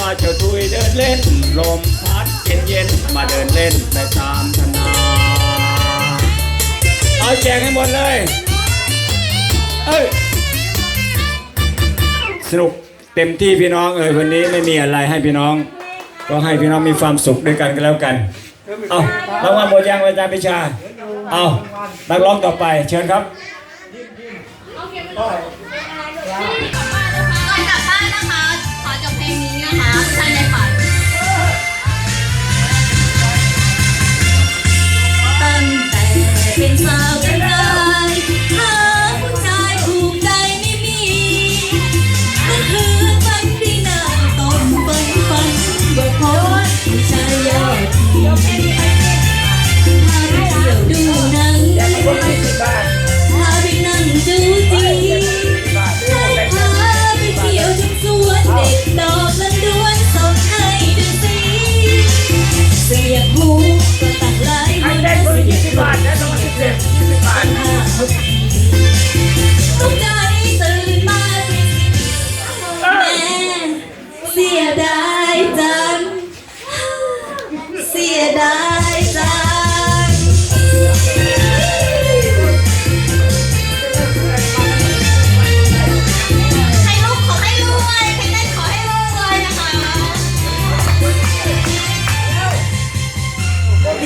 มาเที่ยวทุยเดินเล่น ลมพัดเย็นเย็นมาเดินเล่นไปตามธนา เอาแจกให้หมดเลย เอ้ย สนุกเต็มที่พี่น้องเอ้ยวันนี้ไม่มีอะไรให้พี่น้อง ก็ให้พี่น้องมีความสุขด้วยกันก็แล้วกัน เอารางวัลหมดยังอาจารย์พิชา เอานักร้องต่อไปเชิญครับ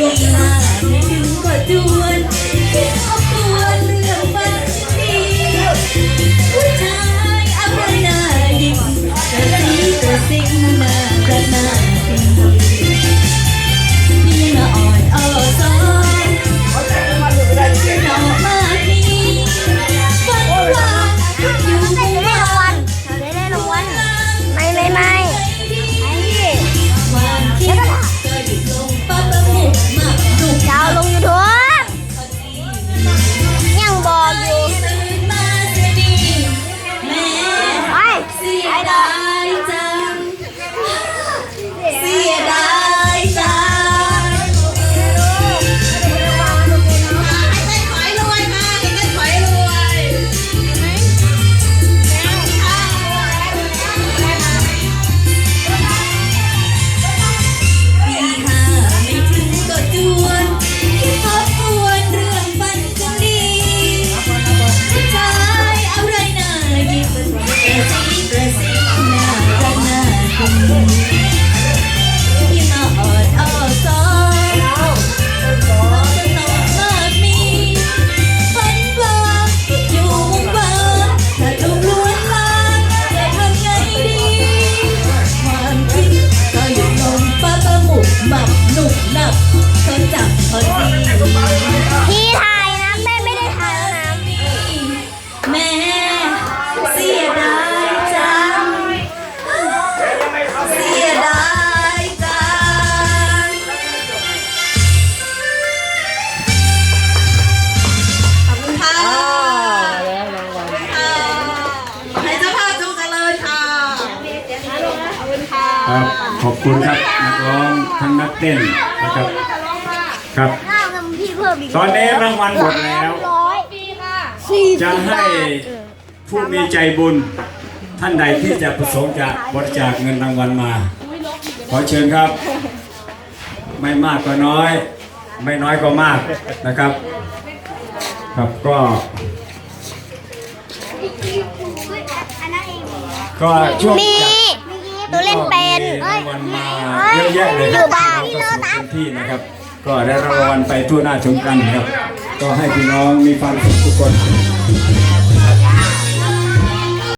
ยงลาให้ถึงก็จจุน ครับขอบคุณครับนักร้องทั้งนักเต้นนะครับครับตอนนี้รางวัลหมดแล้วจะให้ผู้มีใจบุญท่านใดที่จะประสงค์จะบริจาคเงินรางวัลมา ขอเชิญครับ ไม่มากก็น้อย ไม่น้อยก็มากนะครับ ครับก็ก็ช่วงจาก หนูเล่นเป็นก็มีรางวัลมาเยอะแยะเลยครับพี่น้องก็สนุกเต็มที่นะครับ ก็ได้รางวัลไปทั่วหน้าชมกันครับ ก็ให้พี่น้องมีความสุขทุกคนครับ